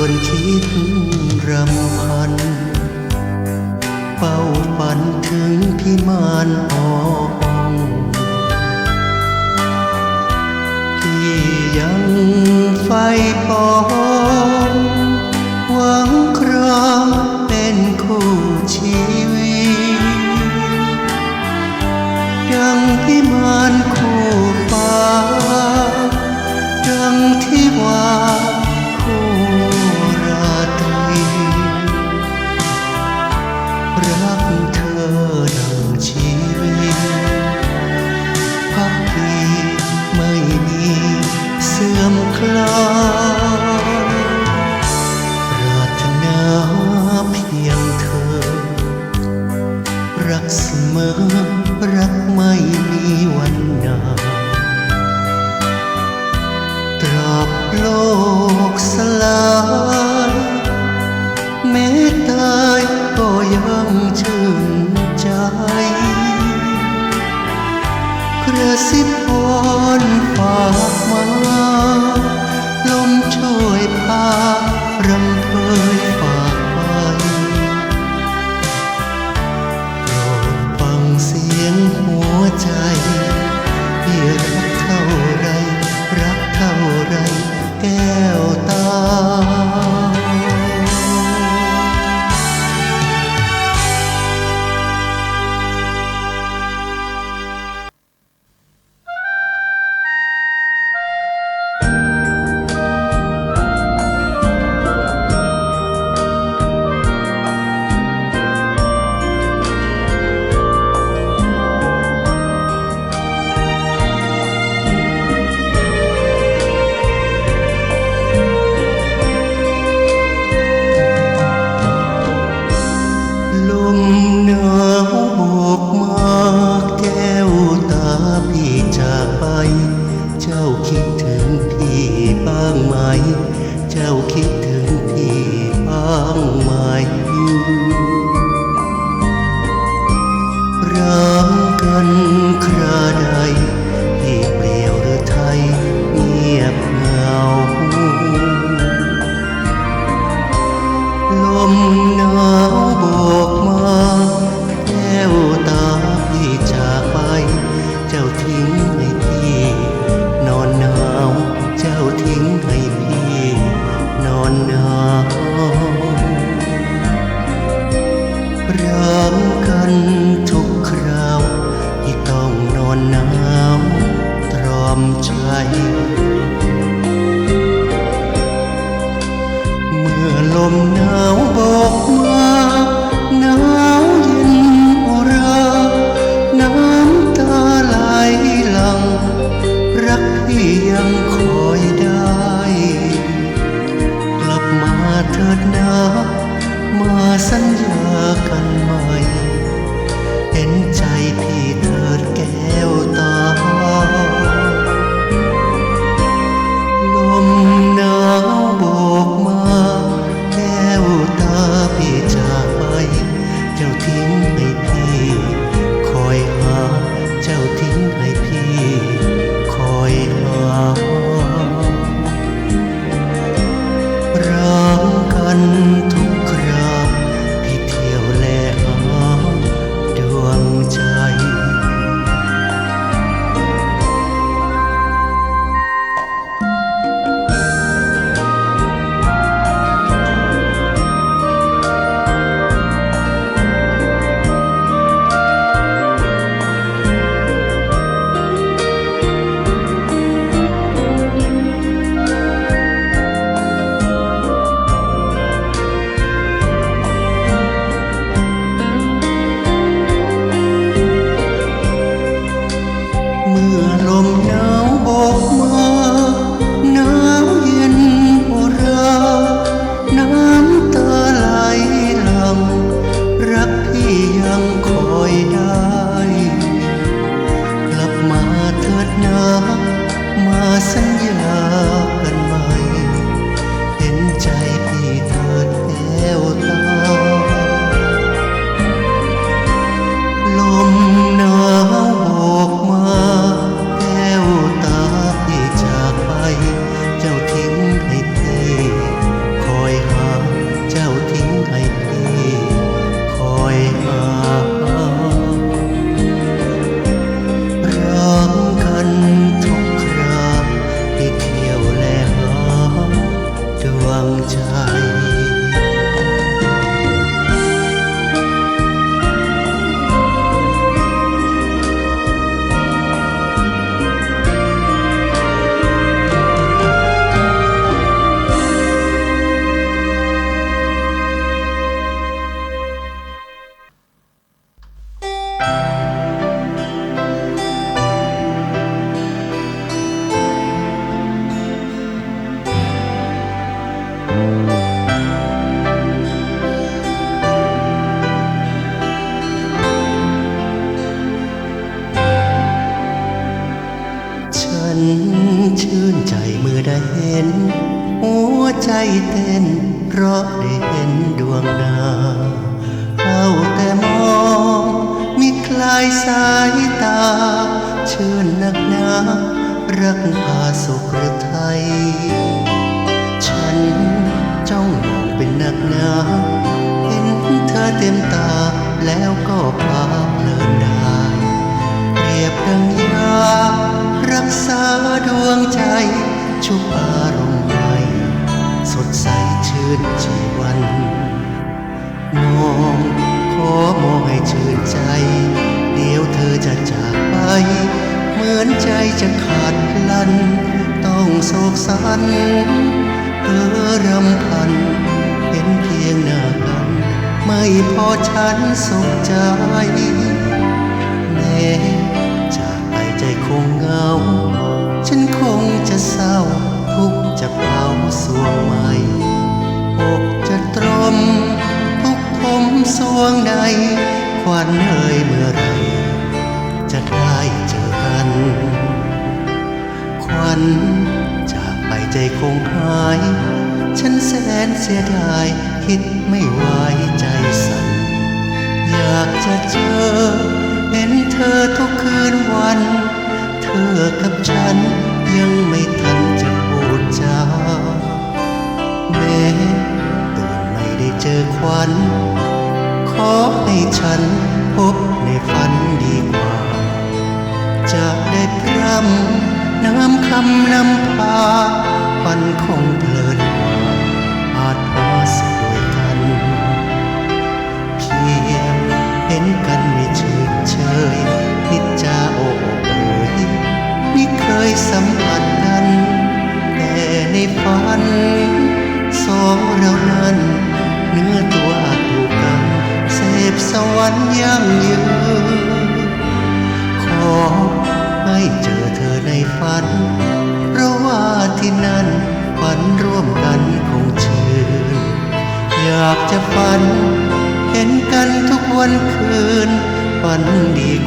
วนคิดรำพัน เป้าฝันถึงพิมานอองที่ยังไฟปองหวังครางเป็นคู่ชีวิต ดังพิมาน เจ้าคิดถึงพี่บ้างไหม เจ้าคิดถึงพี่บ้างไหม ใจ ชื่นใจเมื่อได้เห็น หัวใจเต้น เพราะได้เห็นดวงดาวเอาแต่มองมีคลายสายตา ชื่นนักหนารักพาสุขหรือไทยฉันจ้องมองเป็นนักหนาเห็นเธอเต็มตาแล้วก็พาเพลินได้เปรียบดังยา รักษาดวงใจชุบอารมณ์ใหม่สดใสชื่นชีวัน มองขอมองให้ชื่นใจ เดี๋ยวเธอจะจากไป เหมือนใจจะขาดลัน ต้องโศกสันเออรำพัน เห็นเพียงหน้ากัน ไม่พอฉันสุขใจแม้ งเหงา ฉันคงจะเศร้า ทุกจะเผาสวงใหม่อกจะตรม ทุกผมสวงใด ควันเอ่ยเมื่อไร จะได้เจอกัน ควันจากไปใจคงหาย ฉันแสนเสียดาย คิดไม่ไหวใจสั่นอยากจะเจอเห็น ฝันดี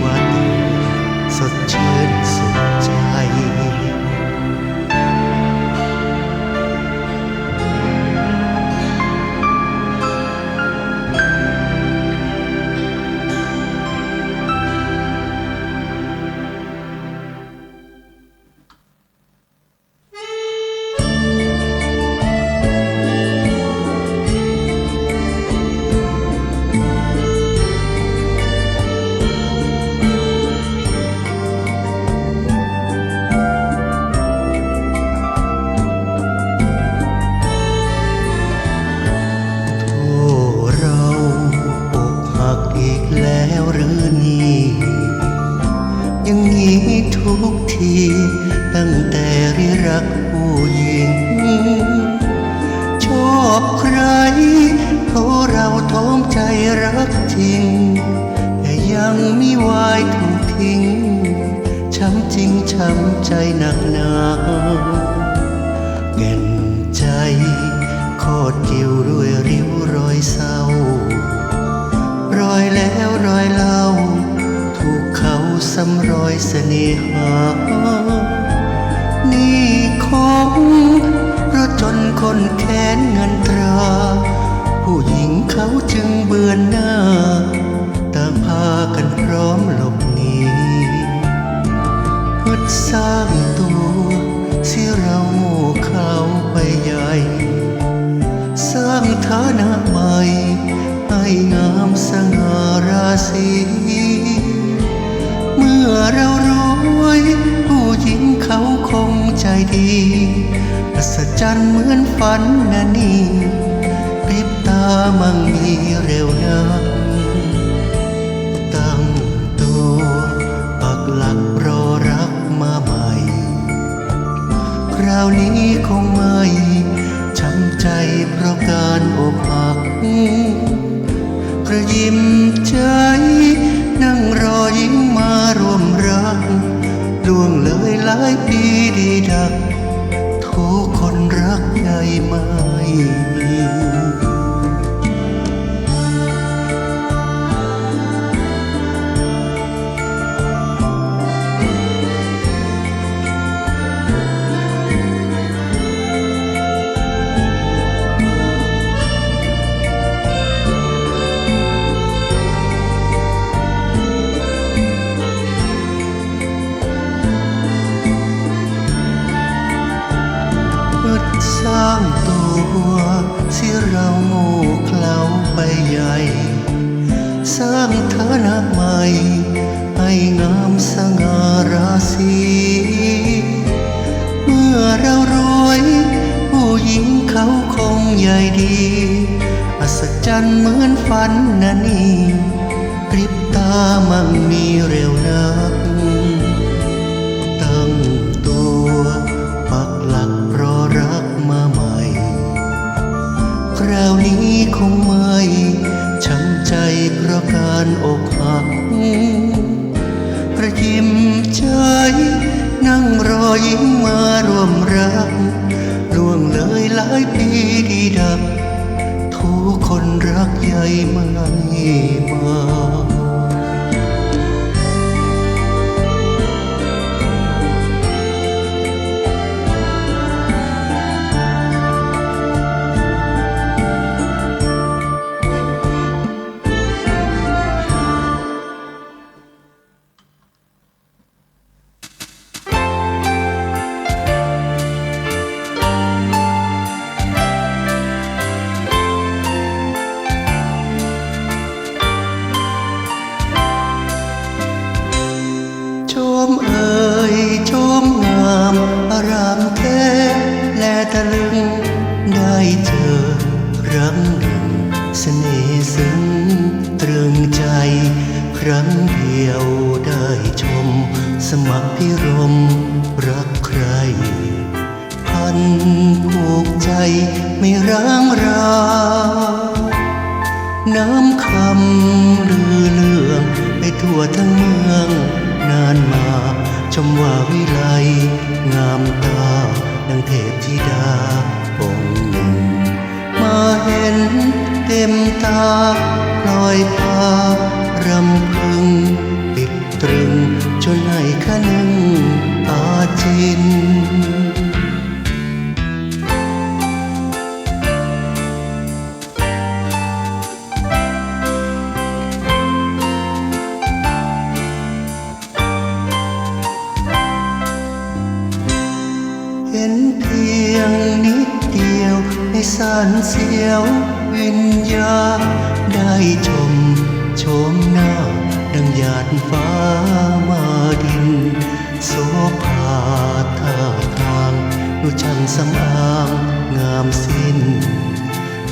สน่หา นี่คงพราะจนคนแค้นเงินตรา ผู้หญิงเขาจึงเบือนหน้า ต่างพากันพร้อมหลบหนีฮึดสร้างตัวเสียเราโง่เขาไปใหญ่ สร้างฐานะใหม่ให้งามสง่าราศี มื่อเรารวย ผู้หญิงเขาคงใจดีอัศจรรย์เหมือนฝันนะนี่พริบตามั่งมีเร็วนักตั้งตัวปักหลักรอรักมาใหม่ คราวนี้คงไม่ช้ำใจเพราะการอกหักกระยิมใจ เเพราะการอกหักกระยิมใจนั่งรอยิ้มมารวมรักล่วงเลยหลายปีดีดับทุกคนรักใหญ่ไม่มา มตาลอยพารำพึงปิดตรึงจนให้ขะนึงอาจินเห็นเพียงนิดเดียวในสันเสียววิญญาณ ชมโฉมหน้า ดังหยาดฟ้ามาดิน โสภาท่าทางดูช่างสำอางงามสิ้น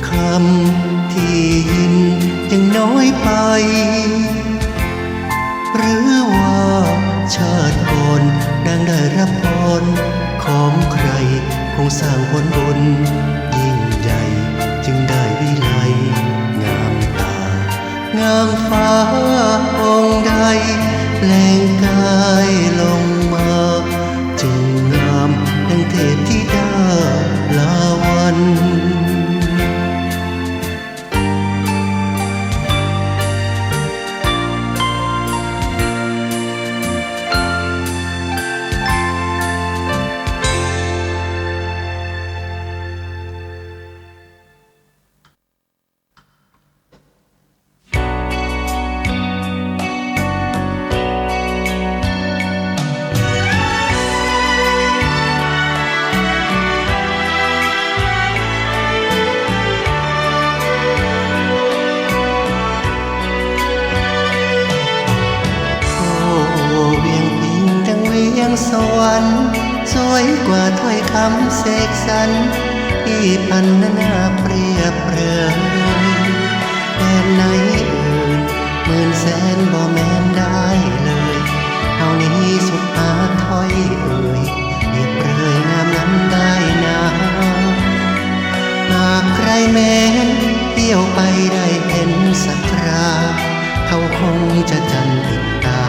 คำที่ยินยังน้อยไป หรือว่าชาติก่อนนางได้รับพรของใคร คงสร้างผลบุญามฟ้าองค์ใดแปลงกายลง ไปได้เห็นสักคราเขาคงจะจำติดตา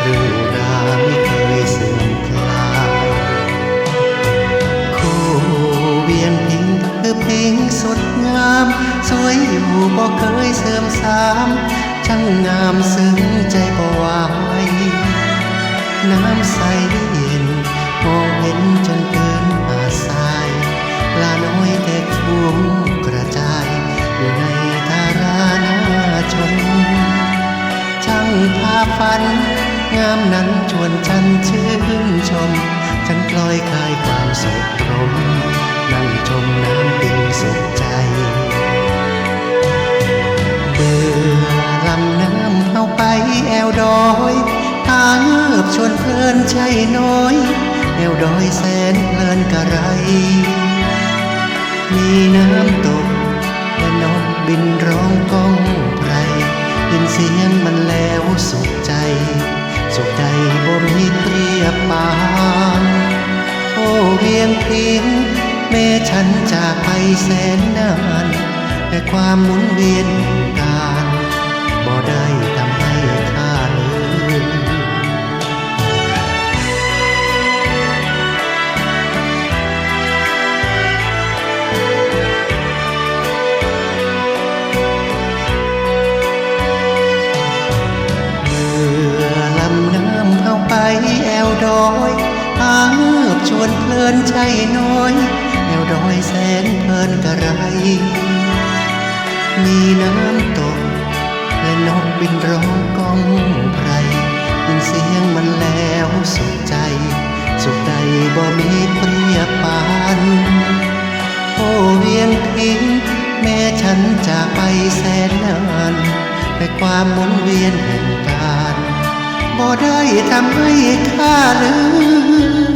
เรื่องราวไม่เคยเสื่อมคลายคู่เวียนพิงคือพิงสดงาม สวยอยู่บ่เคยเสื่อมสามช่างงามซึ้งใจบ่ไหวน้ำใส ฝัน งามนั้นชวนฉันชื่นชม ฉันกลอยคลายความสุขรม นั่งชมน้ำปิงสุขใจ เบื่อลำน้ำเข้าไปแอวดอยตาเงือบชวนเพลินใช่น้อย แอวดอยแสนเพลินกะไร มีน้ำตกและนกบินร้องก้องไพร ยินเสียงมันแล้วสุขใจ สุขใจบ่มีเปรียบปานโอ้เวียงพิงแม่ฉันจากไปแสนนาน แต่ความหมุนเวียนการบ่ได้ วนเพลินใจน้อยแอวดอยแสนเพลินกระไร มีน้ำตก และนกบินร้องก้องไพรยินเสียงมันแล้วสุขใจ สุขใดบ่มีเปรียบปานโอ้เวียนพิงแม่ฉันจากไปแสนนานแต่ความหมุนเวียนแห่งการบ่ได้ทำให้ค่าลืม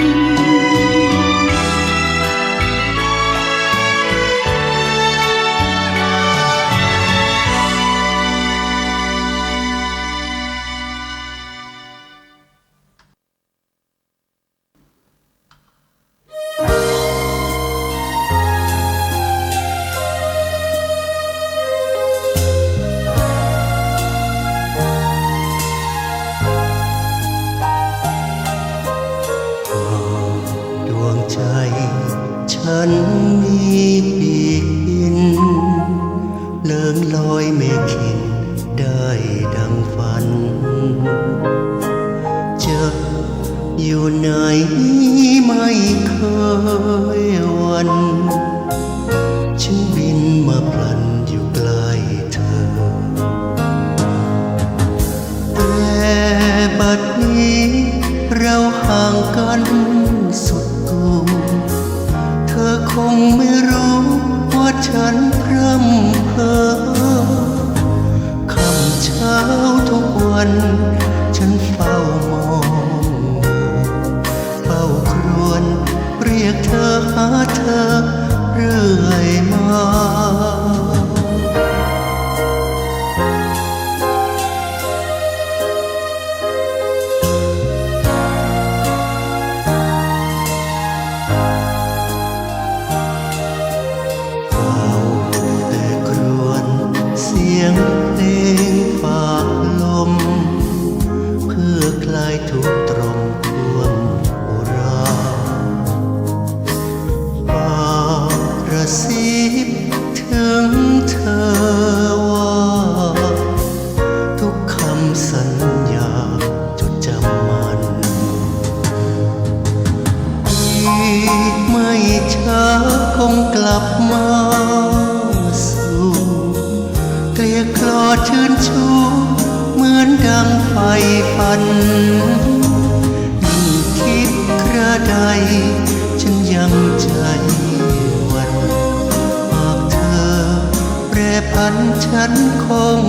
ฉันคง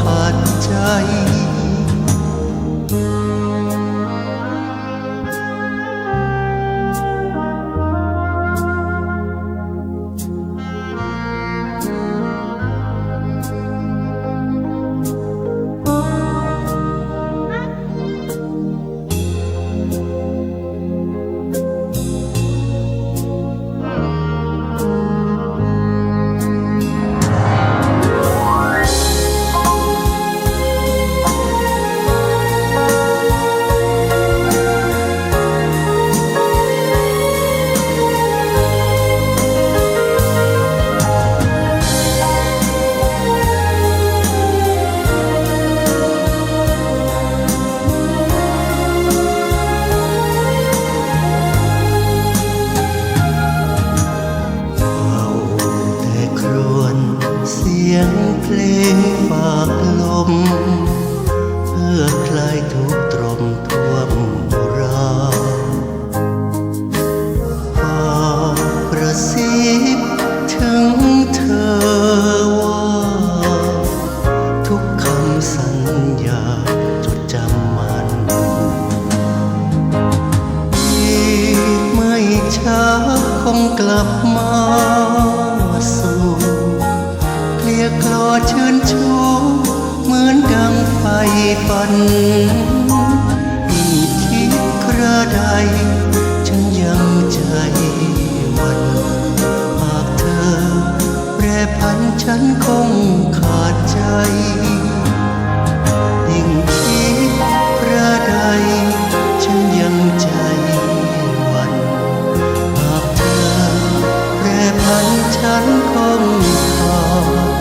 ขาดใจ คงกลับมาสู่เกลียกลอเชิญชูเหมือนดังไฟฝันอีกทีกระไดฉันยังใจวันหากเธอแปรพันฉันคงขาดใจยิ่งคิดกระไดฉันยังใจ นั้นฉันคงพอ